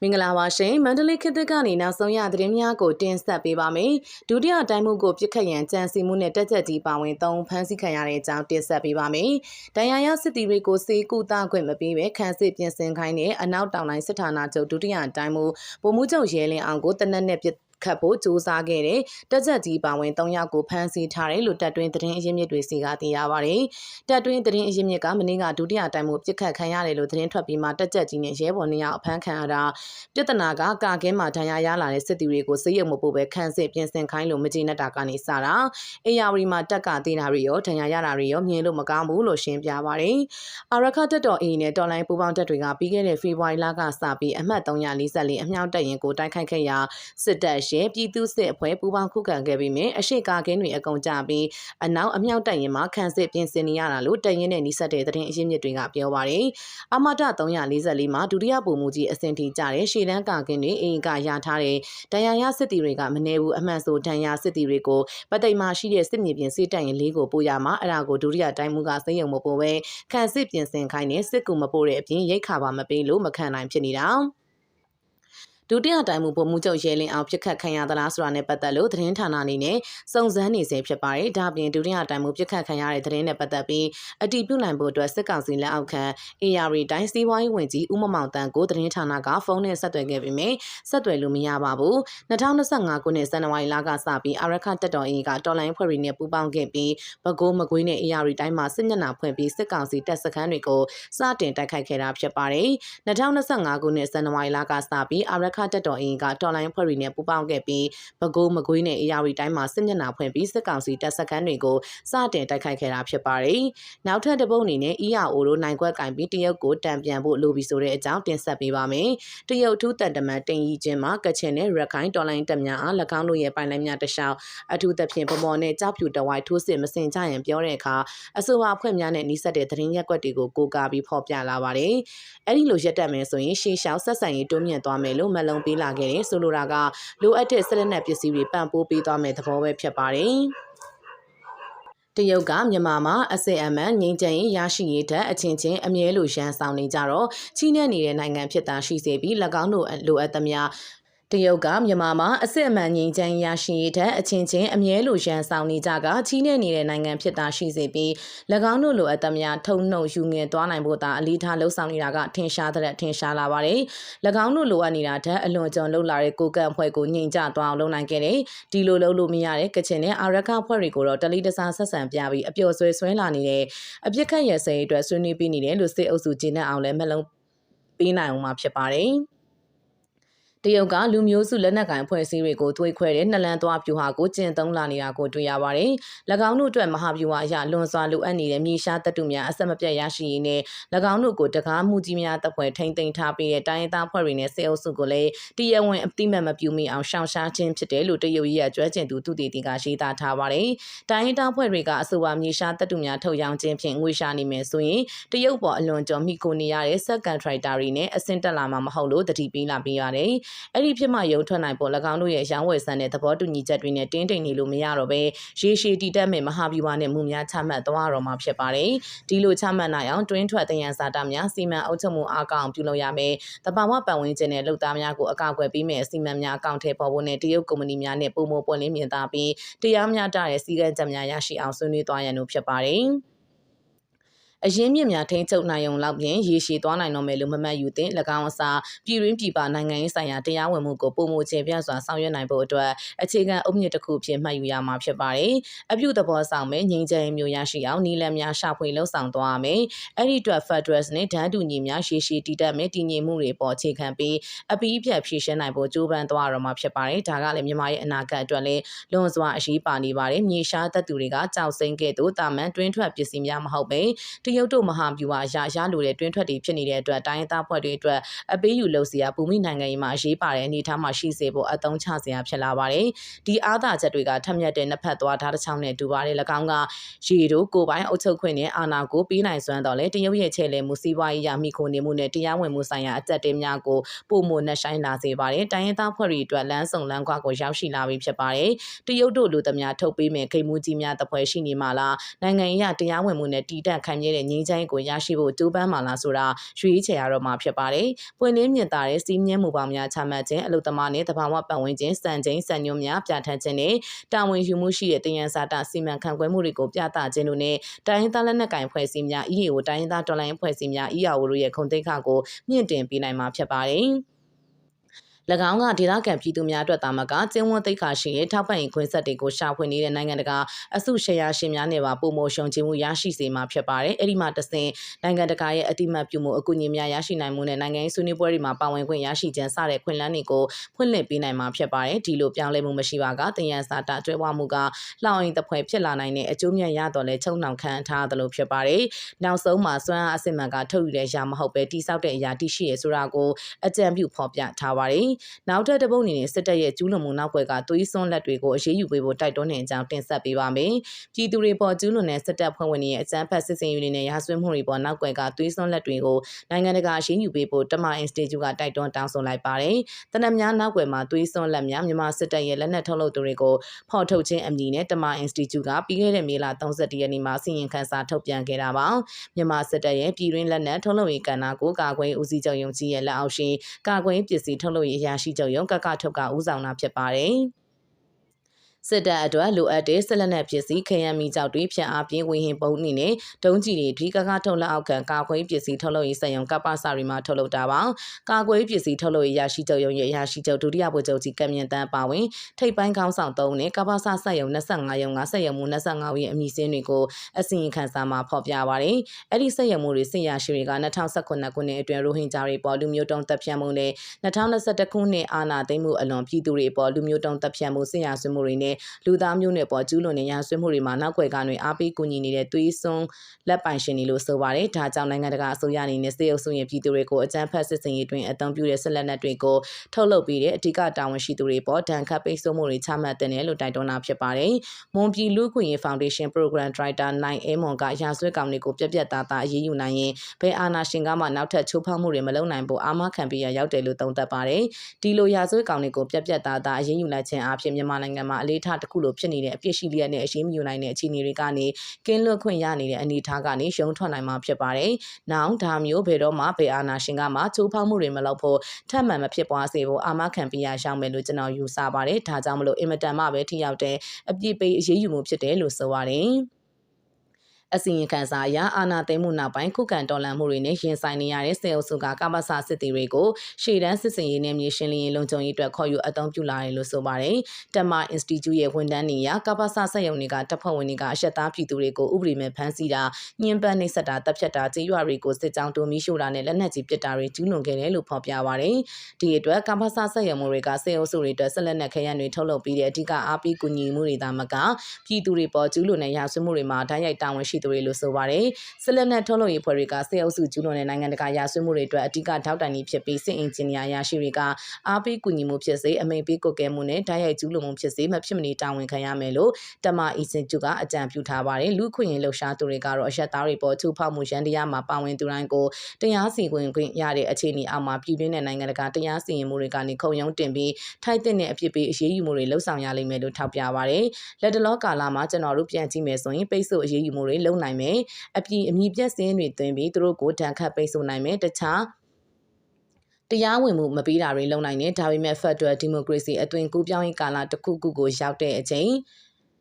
မင်္ဂလာပါရှင်မန္တလေးခေတ်သစ်ကနေနောက်ဆုံးရသတင်းများကိုတင်ဆက်ပေးပါမယ်ဒုတိယတိုင်းမှုကိုပြစ်ခတ်ရန်ကြံစီမှုနဲ့တက်ချက်ကြီးပါဝင်သုံးဖမ်းဆီးခံရတဲ့အကြောင်းတင်ဆက်ပေးပါမယ်ဒဏ်ရာရစစ်တီတွေကိုစေကူတာခွင့်မပေးဘဲခန်းစစ်ပြင်ဆင်ခိုင်းတဲ့အနောက်တောင်တိုင်းစစ်ဌာနချုပ်ဒုတိယတိုင်းမှုဗိုလ်မှူးချုပ်ရဲလင်းအောင်ကိုတနက်နဲ့ပြစ် ခတ်ဖို့စူးစမ်းခဲ့တဲ့တက်ချက်ကြီးပါဝင်၃ယောက်ကိုဖမ်းဆီးထားတယ်လို့တပ်တွင်းသတင်းအရင်းမြစ်တွေစီကသိရပါတယ်။တပ်တွင်းသတင်းအရင်းမြစ်ကမင်းကဒုတိယတိုင်မှုပြစ်ခတ်ခံရတယ်လို့သတင်းထွက်ပြီးမှတက်ချက်ကြီးနဲ့ရဲဘော်နှစ်ယောက်အဖမ်းခံရတာပြဿနာကကာကင်းမှာဒဏ်ရာရလာတဲ့စစ်တီတွေကိုစေရုံမပို့ပဲခန်းစစ်ပြင်ဆင်ခိုင်းလို့မကျေနပ်တာကနေစတာ။အေယာဝတီမှာတက်ကသေးတာတွေရောဒဏ်ရာရတာတွေရောမြင်လို့မကောင်းဘူးလို့ရှင်းပြပါတယ်။အာရခတက်တော်အေးနဲ့တော်လိုင်းပူပေါင်းတက်တွေကပြီးခဲ့တဲ့ဖေဖော်ဝါရီလကစပြီးအမှတ်344အမြောက်တက်ရင်ကိုတိုက်ခိုက်ခဲ့ရာစစ်တပ်ရဲပြည်သူစစ်အဖွဲ့ပူးပေါင်းခုခံခဲ့ပြီးမြင်အရှိကာကင်းတွေအကုန်ကြပြီးအနောက်အမြောက်တက်ရင်မှာခန်းစစ်ပြင်ဆင်နေရတာလို့တရင်နဲ့နှိစက်တဲ့သတင်းအရင်းမြစ်တွေကပြောပါတယ်။အမတ344မှာဒုတိယပုံမူကြီးအစင်တီကြတဲ့ရှေ့တန်းကာကင်းတွေအင်ကရထားတဲ့ဒဏ်ရာရစစ်တီတွေကမနေဘူးအမှန်ဆိုဒဏ်ရာစစ်တီတွေကိုပသိမ်မှာရှိတဲ့စစ်မြေပြင်စစ်တပ်ရင်လေးကိုပို့ရမှာအဲ့ဒါကိုဒုတိယတိုင်းမှုကစိတ်ယုံမပို့ပဲခန်းစစ်ပြင်ဆင်ခိုင်းနေစစ်ကူမပို့တဲ့အပြင်ရိတ်ခါပါမပေးလို့မခံနိုင်ဖြစ်နေတာ။ ဒုတိယတိုင်မှုဗိုလ်မှူးချုပ်ရဲလင်းအောင်ပြစ်ခတ်ခံရသလားဆိုတာနဲ့ပတ်သက်လို့သတင်းဌာနအနေနဲ့စုံစမ်းနေစေဖြစ်ပါတယ်။ဒါ့အပြင်ဒုတိယတိုင်မှုပြစ်ခတ်ခံရတဲ့သတင်းနဲ့ပတ်သက်ပြီးအတည်ပြုနိုင်ဖို့အတွက်စစ်ကောင်စီလက်အောက်ခံ AR တိုင်းစီးပွားရေးဝန်ကြီးဦးမမောင်တန်းကိုသတင်းဌာနကဖုန်းနဲ့ဆက်သွယ်ခဲ့ပြီးမြဲဆက်သွယ်လို့မရပါဘူး။2025ခုနှစ်ဇန်နဝါရီလကစပြီးအာရခတက်တော်အင်းကတော်လိုင်းဖွဲ့ရီနဲ့ပူးပေါင်းခဲ့ပြီးပဲခူးမကွေးနဲ့ AR တိုင်းမှာစစ်မျက်နှာဖွင့်ပြီးစစ်ကောင်စီတပ်စခန်းတွေကိုစတင်တိုက်ခိုက်ခဲ့တာဖြစ်ပါတယ်။2025ခုနှစ်ဇန်နဝါရီလကစပြီးအာရခတက်တော်အင်းကတော်လိုင်းဖွဲ့ရီနဲ့ပူးပေါင်းခဲ့ပြီးပဲခူးမကွေးနဲ့အေယာဝတီတိုင်းမှာစစ်မျက်နှာဖွင့်ပြီးစစ်ကောင်စီတပ်စခန်းတွေကိုစတင်တိုက်ခိုက်ခဲ့တာဖြစ်ပါတယ်။နောက်ထပ်တစ်ပုတ်အနေနဲ့ EAO တို့နိုင်ကွက်ကင်ပြီးတရုတ်ကိုတံပြန်ဖို့လိုပြီးဆိုတဲ့အကြောင်းတင်ဆက်ပေးပါမယ်။တရုတ်ထူးတန်တမန်တင်ကြီးချင်းမှာကချင်နဲ့ရခိုင်တော်လိုင်းတပ်များအား၎င်းတို့ရဲ့ပိုင်လိုင်းများတခြားအထူးသဖြင့်ပမော်နဲ့ကြောက်ဖြူတဝိုက်ထိုးစစ်မစင်ကြရင်ပြောတဲ့အခါအဆိုပါအဖွဲ့များနဲ့နှိစက်တဲ့သတင်းရက်ွက်တွေကိုကိုးကားပြီးဖော်ပြလာပါတယ်။အဲ့ဒီလိုရက်တက်မယ်ဆိုရင်ရှေးရှောက်ဆက်ဆံရေးတိုးမြင့်သွားမယ်လို့မလုံပေးလာခဲ့တယ်ဆိုလိုတာကလိုအပ်တဲ့ဆက်လက်နက်ပစ္စည်းတွေပံ့ပိုးပေးသွားမယ်သဘောပဲဖြစ်ပါတယ်။တရုတ်ကမြန်မာမှာအစင်အမှန်ငြိမ်းချမ်းရေးရရှိရေးတက်အချင်းချင်းအမြဲလိုရန်ဆောင်နေကြတော့ချီးနှဲနေတဲ့နိုင်ငံဖြစ်တာရှိစေပြီး၎င်းတို့လိုအပ်သမျှ တရုတ်ကမြန်မာမှာအစစ်အမှန်ငြိမ်းချမ်းရရှိရေးတဲ့အချင်းချင်းအမြဲလိုရန်ဆောင်နေကြကချီးနှဲနေတဲ့နိုင်ငံဖြစ်တာရှိစေပြီး၎င်းတို့လိုအပ်သမျှထုံနှုတ်ယူငင်သွားနိုင်ဖို့သာအလေးထားလှုံ့ဆော်နေတာကထင်ရှားတဲ့ထင်ရှားလာပါတယ်။၎င်းတို့လိုအပ်နေတာတဲ့အလွန်ကြုံလှုပ်လာတဲ့ကိုကန့်ဖွဲ့ကိုညှိကြသွားအောင်လုပ်နိုင်ခဲ့တယ်။ဒီလိုလုပ်လို့မရတဲ့ကချင်နဲ့အာရကဖွဲ့တွေကိုတော့တလီတစားဆက်ဆံပြပြီးအပျော်ဆွဲဆွဲလာနေတဲ့အပြစ်ခတ်ရစဲအတွက်ဆွေးနွေးပြီးနေတယ်လို့စစ်အုပ်စုကျင်းတဲ့အောင်လည်းမလုံးပေးနိုင်အောင်မှာဖြစ်ပါတယ်။ တရုတ်ကလူမျိုးစုလက်နက်ကင်ဖွဲ့စည်းတွေကိုသွေးခွဲတဲ့နှလန်းသွားပြူဟာကိုကျင့်သုံးလာနေတာကိုတွေ့ရပါတယ်။၎င်းတို့အတွက်မဟာဗျူဟာအရလွန်စွာလိုအပ်နေတဲ့မြေရှားတပ်တုများအဆက်မပြတ်ရရှိရေးနဲ့၎င်းတို့ကိုတကားမှုကြီးများတပ်ဖွဲ့ထိမ့်သိမ်းထားပြီးတဲ့တိုင်းသားဖွဲ့တွေနဲ့စေအုပ်စုကိုလည်းတရဝင်အတိမတ်မပြူမိအောင်ရှောင်ရှားခြင်းဖြစ်တယ်လို့တရုတ်ရဲ့ကျွမ်းကျင်သူသူတည်တည်ကရေးသားထားပါတယ်။တိုင်းသားဖွဲ့တွေကအဆိုပါမြေရှားတပ်တုများထုတ်ရောင်းခြင်းဖြင့်ငွေရှာနေမယ်ဆိုရင်တရုတ်ပေါ်အလွန်ကျော်မိကိုနေရတဲ့စက်ကန်ထရိုက်တာတွေနဲ့အဆင့်တက်လာမှာမဟုတ်လို့တတိပေးလာပေးရတယ်။အဲ့ဒီဖြစ်မှရုံထွက်နိုင်ပေါ်၎င်းတို့ရဲ့ရောင်းဝယ်ဆန်တဲ့သဘောတူညီချက်တွေနဲ့တင်းတိမ်နေလို့မရတော့ပဲရေရှည်တည်တက်မဲ့မဟာဗျူဟာနဲ့မှုများချမှတ်သွားတော့မှာဖြစ်ပါတယ်ဒီလိုချမှတ်နိုင်အောင်တွင်းထွက်တယံဇာတာများစီမံအုပ်ချုပ်မှုအကောင့်ပြုလုပ်ရမယ်တဘာဝပတ်ဝန်းကျင်နဲ့လုပ်သားများကိုအကောက်ွယ်ပေးမယ်အစီအမံများအကောင့်ထဲပေါ်ဖို့နဲ့တရုတ်ကုမ္ပဏီများနဲ့ပုံမပွင့်လင်းမြင်သာပြီးတရားမျှတတဲ့စည်းကမ်းချက်များရရှိအောင်ဆွေးနွေးသွားရန်လို့ဖြစ်ပါတယ် အရင်းမြစ်များထိန်းချုပ်နိုင်ုံလောက်ပြင်ရေရှည်သွားနိုင်တော့မယ်လို့မမှတ်ယူသင့်၎င်းအစားပြည်တွင်းပြည်ပနိုင်ငံရေးဆိုင်ရာတရားဝင်မှုကိုပုံမချေပြစွာဆောင်ရွက်နိုင်ဖို့အတွက်အခြေခံအုပ်မြစ်တစ်ခုဖြစ်မှတ်ယူရမှာဖြစ်ပါတယ်။အပြုသဘောဆောင်မဲ့ငြိမ်းချမ်းမျိုးရရှိအောင်နီလန်များရှာဖွေလှုပ်ဆောင်သွားရမယ်။အဲ့ဒီအတွက် Federals နဲ့ဒန်းတူညီများရေရှည်တည်တတ်မဲ့တည်ငြိမ်မှုတွေပေါ်အခြေခံပြီးအပီးပြတ်ဖြည့်ရှင်းနိုင်ဖို့ကြိုးပမ်းသွားရမှာဖြစ်ပါတယ်။ဒါကလည်းမြန်မာရဲ့အနာဂတ်အတွက်လည်းလွန်စွာအရေးပါနေပါတယ်။မြေရှားတပ်သူတွေကကြောက်စိမ့်ကဲ့သို့တာမန်တွင်းထွက်ပစ္စည်းများမဟုတ်ပဲတရုတ်တို့မဟာဗျူဟာရရလိုတဲ့တွင်းထွက်တွေဖြစ်နေတဲ့အတွက်တိုင်းသားဖွဲ့တွေအတွက်အပေးယူလုပ်စရာဘူမိနိုင်ငံရေးမှာအရေးပါတဲ့အနေအထားမှာရှိစေဖို့အသုံးချစရာဖြစ်လာပါတယ်။ဒီအားသာချက်တွေကထက်မြက်တဲ့နှစ်ဖက်သွားဓာတ်တစ်ချောင်းနဲ့တူပါတယ်၎င်းကရေတို့ကိုပိုင်းအုပ်ချုပ်ခွင့်နဲ့အာဏာကိုပြီးနိုင်စွမ်းတော့လေတရုတ်ရဲ့ချဲ့လေမှုစီးပွားရေးရမိခိုနေမှုနဲ့တရားဝင်မှုဆိုင်ရာအကြက်တင်းများကိုပုံမနှက်ဆိုင်လာစေပါတယ်။တိုင်းရင်းသားဖွဲ့တွေအတွက်လမ်းစုံလမ်းကွာကိုရောက်ရှိလာပြီဖြစ်ပါတယ်။တရုတ်တို့လူသမားထုတ်ပေးမယ်ခိမှုကြီးများတပွဲရှိနေမှာလားနိုင်ငံရေးတရားဝင်မှုနဲ့တည်တံ့ခံမြဲတဲ့နဲ့ငြိမ်းချမ်းရေးကိုရရှိဖို့ကြိုးပမ်းမှာလားဆိုတာရွေးချယ်ရတော့မှာဖြစ်ပါတယ်။ပွင့်လင်းမြင်သာတဲ့စီးမြဲမှုပေါင်းများချမှတ်ခြင်းအလုသမားနဲ့တဘာဝပတ်ဝန်းကျင်စံချိန်စံညွှန်းများပြဋ္ဌာန်းခြင်းနဲ့တာဝန်ယူမှုရှိတဲ့တယံဇာတစီမံခန့်ခွဲမှုတွေကိုပြသခြင်းတို့နဲ့တိုင်းရင်းသားလက်နက်ကိုင်ဖွဲ့စည်းများ EAO တိုင်းရင်းသားတော်လှန်ရေးဖွဲ့စည်းများ EAO တို့ရဲ့ခုံသိက္ခာကိုမြင့်တင်ပေးနိုင်မှာဖြစ်ပါတယ်။၎ င်းကဒေသခံပြည်သူများအတွက်တာမကကျင်းဝန်းသိက္ခာရှိရဲ့ထောက်ပံ့ရေးခွင့်ဆက်တွေကိုရှာဖွေနေတဲ့နိုင်ငံတကာအစုရှယ်ယာရှင်များနဲ့ပါပုံမရှုံချမှုရရှိစေမှာဖြစ်ပါတယ်။အဲ့ဒီမှာတဆင်နိုင်ငံတကာရဲ့အတိမတ်ပြုမှုအကူအညီများရရှိနိုင်မှုနဲ့နိုင်ငံရေးဆွေးနွေးပွဲတွေမှာပါဝင်ခွင့်ရရှိခြင်းစတဲ့ခွင့်လန်းတွေကိုဖွင့်လှစ်ပေးနိုင်မှာဖြစ်ပါတယ်။ဒီလိုပြောင်းလဲမှုမရှိပါကတယံစာတာကျွဲဝမှုကလှောင်ရင်တဖွဲဖြစ်လာနိုင်တဲ့အကျိုးမြတ်ရတော့လဲချုံနှောင်ခံထားသလိုဖြစ်ပါတယ်။နောက်ဆုံးမှာစွမ်းအားအစစ်မှန်ကထုတ်ယူတဲ့ຢာမဟုတ်ပဲတိဆောက်တဲ့အရာတိရှိရဆိုတာကိုအကြံပြုဖော်ပြထားပါတယ်။နောက်ထပ်တစ်ပုတ်အနေနဲ့စစ်တပ်ရဲ့ကျူးလွန်မှုနောက်ွယ်ကသွေးစွန်းလက်တွေကိုအရေးယူပေးဖို့တိုက်တွန်းနေကြောင်းတင်ဆက်ပေးပါမယ်။ပြည်သူတွေပေါ်ကျူးလွန်တဲ့စစ်တပ်ဖွဲ့ဝင်တွေရဲ့အကြမ်းဖက်စစ်စင်ရေးတွေနဲ့ရာဇဝတ်မှုတွေပေါ်နောက်ွယ်ကသွေးစွန်းလက်တွေကိုနိုင်ငံတကာအရေးယူပေးဖို့တမအင်စတီကျူကတိုက်တွန်းတောင်းဆိုလိုက်ပါတယ်။တနက်များနောက်ွယ်မှာသွေးစွန်းလက်များမြန်မာစစ်တပ်ရဲ့လက်နက်ထုတ်လုပ်သူတွေကိုဖော်ထုတ်ခြင်းအမည်နဲ့တမအင်စတီကျူကပြီးခဲ့တဲ့မေလ31ရက်နေ့မှာစီရင်ခန်းစာထုတ်ပြန်ခဲ့တာပါ။မြန်မာစစ်တပ်ရဲ့ပြည်တွင်းလက်နက်ထုတ်လုပ်ရေးကဏ္ဍကိုကာကွယ်ဦးစီးချုပ်ယုံကြည်ရဲ့လက်အောက်ရှိကာကွယ်ပစ္စည်းထုတ်လုပ်ရေးအရာရှိချုပ်ယုံကကထုတ်ကဦးဆောင်တာဖြစ်ပါတယ်။ စစ်တပ်အတွက်လိုအပ်တဲ့ဆက်လက်နက်ပစ္စည်းခရမ်းမီကြောက်တွေဖြတ်အားပြင်းဝင်ဟင်ပုံးနေနဲ့ဒုံးကြီးတွေဒီကကထုတ်လက်အောက်ခံကာကွယ်ပစ္စည်းထုတ်လုပ်ရေးစက်ရုံကပ္ပစာရီမှာထုတ်လုပ်တာပါကာကွယ်ပစ္စည်းထုတ်လုပ်ရေးရရှိချုပ်ရုံရဲ့ရရှိချုပ်ဒုတိယဗိုလ်ချုပ်ကြီးကမြင့်တန်းပါဝင်ထိပ်ပိုင်းခေါင်းဆောင်၃နဲ့ကပ္ပစာစက်ရုံ25ရုံကစက်ရုံမှု25ဦးရဲ့အမည်စင်းတွေကိုအစီရင်ခံစာမှာဖော်ပြပါတယ်အဲ့ဒီစက်ရုံမှုတွေစစ်ရရှိတွေက2019ခုနှစ်အတွင်းရိုဟင်ဂျာတွေပေါ်လူမျိုးတုံးတပ်ဖြတ်မှုနဲ့2021ခုနှစ်အာဏာသိမ်းမှုအလွန်ပြည်သူတွေပေါ်လူမျိုးတုံးတပ်ဖြတ်မှုစစ်ရဆွေးမှုတွေနဲ့လူသားမျိုးနွယ်ပေါ်ကျူးလွန်တဲ့ရာဇဝတ်မှုတွေမှာနောက်ွယ်ကနေအားပေးကူညီနေတဲ့သွေးစွန်းလက်ပိုင်ရှင်တွေလို့ဆိုပါတယ်။ဒါကြောင့်နိုင်ငံတကာအစိုးရအနေနဲ့စေအုပ်စုရဲ့ပြည်သူတွေကိုအကြမ်းဖက်စစ်စင်ရေးတွင်အသုံးပြုတဲ့ဆက်လက်နက်တွေကိုထုတ်လုပ်ပြီးတဲ့အထူးတာဝန်ရှိသူတွေပေါ်ဒဏ်ခတ်ပိတ်ဆို့မှုတွေချမှတ်တဲ့နယ်လို့တိုက်တွန်းတာဖြစ်ပါတယ်။မွန်ပြည်လူ့ခွင့်ရေးဖောင်ဒေးရှင်း Program Director နိုင်အဲမွန်ကရာဇဝတ်ကောင်တွေကိုပြက်ပြက်သားသားအရေးယူနိုင်ရင်ဘယ်အာဏာရှင်ကမှနောက်ထပ်ချိုးဖောက်မှုတွေမလုပ်နိုင်ဖို့အာမခံပေးရရောက်တယ်လို့သုံးသပ်ပါတယ်။ဒီလိုရာဇဝတ်ကောင်တွေကိုပြက်ပြက်သားသားအရေးယူလိုက်ခြင်းအပြင်မြန်မာနိုင်ငံမှာအလေးထားတစ်ခုလိုဖြစ်နေတဲ့အပြစ်ရှိလျက်နဲ့အရေးမယူနိုင်တဲ့အခြေအနေတွေကနေကင်းလွတ်ခွင့်ရနေတဲ့အနေအထားကနေရှုံးထွက်နိုင်မှာဖြစ်ပါတယ်။နောက်ဒါမျိုးဘယ်တော့မှဘယ်အာဏာရှင်ကမှချိုးဖောက်မှုတွေမလုပ်ဖို့ထပ်မံမဖြစ်ပွားစေဖို့အာမခံပေးရရှောင်မယ်လို့ကျွန်တော်ယူဆပါတယ်။ဒါကြောင့်မလို့အင်မတန်မှပဲထိရောက်တဲ့အပြစ်ပေးအရေးယူမှုဖြစ်တယ်လို့ဆိုပါတယ်။ အစီရင်ခံစာအရအာဏာသိမ်းမှုနောက်ပိုင်းခုခံတော်လှန်မှုတွေနဲ့ရင်ဆိုင်နေရတဲ့စေအုပ်စုကကမ္ဘာစာစစ်တီတွေကိုရှေ့တန်းစစ်စင်ရေးနဲ့မြေရှင်းလင်းရေးလုံခြုံရေးအတွက်ခေါ်ယူအသုံးပြုလာတယ်လို့ဆိုပါတယ်။တမအင်စတီကျူရဲ့ဝန်ထမ်းနေရကမ္ဘာစာဆက်ယုံတွေကတပ်ဖွဲ့ဝင်တွေကအရှက်သားပြည်သူတွေကိုဥပဒေမဲ့ဖမ်းဆီးတာညှဉ်းပန်းနှိပ်စက်တာတပ်ဖြတ်တာကြေးရွာတွေကိုစစ်ကြောင်းတူမီရှို့တာနဲ့လက်နက်ကြီးပစ်တာတွေကျူးလွန်ခဲ့တယ်လို့ဖော်ပြပါတယ်။ဒီအတွက်ကမ္ဘာစာဆက်ယုံမှုတွေကစေအုပ်စုတွေအတွက်ဆက်လက်နက်ခရမ်းတွေထုတ်လုပ်ပြီးတဲ့အဓိကအားပေးကူညီမှုတွေသာမကပြည်သူတွေပေါ်ကျူးလွန်တဲ့ရာဇဝတ်မှုတွေမှာဓာတ်ရိုက်တာဝန်ရှိသူတွေလို့ဆိုပါတယ်။ဆက်လက်နဲ့ထုတ်လုပ်ရေးဖွဲ့တွေကစေအုပ်စုကျူးလွန်တဲ့နိုင်ငံတကာရာဇဝတ်မှုတွေအတွက်အဓိကထောက်တိုင်ကြီးဖြစ်ပြီးစစ်အင်ဂျင်နီယာရရှိတွေကအားပေးကူညီမှုဖြစ်စေအမိန်ပေးကုတ်ကဲမှုနဲ့ဓာတ်ရိုက်ကျူးလွန်မှုဖြစ်စေမဖြစ်မနေတာဝန်ခံရမယ်လို့တမအီစင်ကျူကအကြံပြုထားပါတယ်။လူခွင့်ရင်လှုပ်ရှားသူတွေကတော့အရက်သားတွေပေါ်ထူဖောက်မှုရန်တရားမှာပါဝင်သူတိုင်းကိုတရားစီရင်ခွင့်ရတဲ့အခြေအနေအောက်မှာပြည်တွင်းတဲ့နိုင်ငံတကာတရားစီရင်မှုတွေကနေခုံရုံးတင်ပြီးထိုက်တဲ့အဖြစ်ပေးအရေးယူမှုတွေလှုပ်ဆောင်ရလိမ့်မယ်လို့ထောက်ပြပါတယ်။လက်တလောကာလမှာကျွန်တော်တို့ပြန်ကြည့်မယ်ဆိုရင်ပိတ်ဆို့အရေးယူမှုတွေလုပ်နိုင်မယ်။အပြည်အမြင့်ပြက်စင်းတွေတွင်ပြီးသူတို့ကိုတန်ခတ်ပိတ်ဆို့နိုင်မယ်။တခြားတရားဝင်မှုမပေးတာတွေလုပ်နိုင်တယ်ဒါပေမဲ့ Federal Democracy အသွင်ကူးပြောင်းရေးကာလတစ်ခုခုကိုရောက်တဲ့အချိန်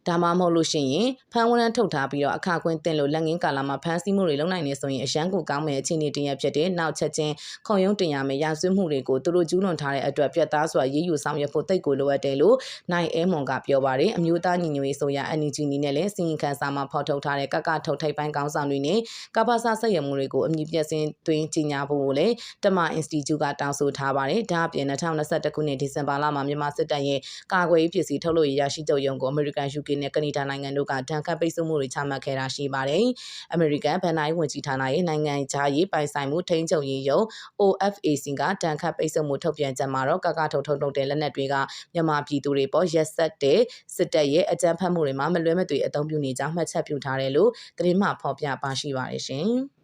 ဒါမှမဟုတ်လို့ရှိရင်ဖမ်းဝရမ်းထုတ်ထားပြီးတော့အခခွင့်တင်လို့လက်ငင်းကာလမှာဖမ်းဆီးမှုတွေလုပ်နိုင်နေဆိုရင်အရန်ကိုကောင်းမဲ့အခြေအနေတရဖြစ်တဲ့နောက်ချက်ချင်းခုံရုံးတင်ရမယ့်ရာဇဝတ်မှုတွေကိုသူတို့ကျူးလွန်ထားတဲ့အတွက်ပြတ်သားစွာရေးယူဆောင်ရွက်ဖို့တိတ်ကိုလိုအပ်တယ်လို့နိုင်အဲမွန်ကပြောပါတယ်အမျိုးသားညီညွတ်ရေးဆိုရ NUG နီနဲ့လည်းစီရင်ခံစာမှာဖော်ထုတ်ထားတဲ့ကကထုတ်ထိပ်ပိုင်းကောင်းဆောင်တွေနဲ့ကပ္ပစဆက်ရမှုတွေကိုအမြင့်ပြည့်စင်တွင်းကြီးညာဖို့လည်းတမအင်စတီကျူကတောင်းဆိုထားပါတယ်ဒါအပြင်2021ခုနှစ်ဒီဇင်ဘာလမှာမြန်မာစစ်တပ်ရဲ့ကာကွယ်ရေးပစ္စည်းထုတ်လုပ်ရေးရရှိချုပ်ရုံကိုအမေရိကန် UK နဲ့ကနေဒါနိုင်ငံတို့ကတန်ခတ်ပိတ်ဆို့မှုတွေချမှတ်ခဲ့တာရှိပါတယ်။အမေရိကန်ဗန်နိုင်ဝန်ကြီးဌာနရဲ့နိုင်ငံခြားရေးပိုင်ဆိုင်မှုထိန်းချုပ်ရေးယုံ OFAC ကတန်ခတ်ပိတ်ဆို့မှုထုတ်ပြန်ချက်မှာတော့ကကထုတ်ထုတ်ထုတ်တဲ့လက်နက်တွေကမြန်မာပြည်သူတွေပေါ်ရက်ဆက်တဲ့စစ်တပ်ရဲ့အကြမ်းဖက်မှုတွေမှာမလွဲမသွေအသုံးပြုနေကြောင်းမှတ်ချက်ပြုထားတယ်လို့သတင်းမှဖော်ပြပါရှိပါတယ်ရှင်။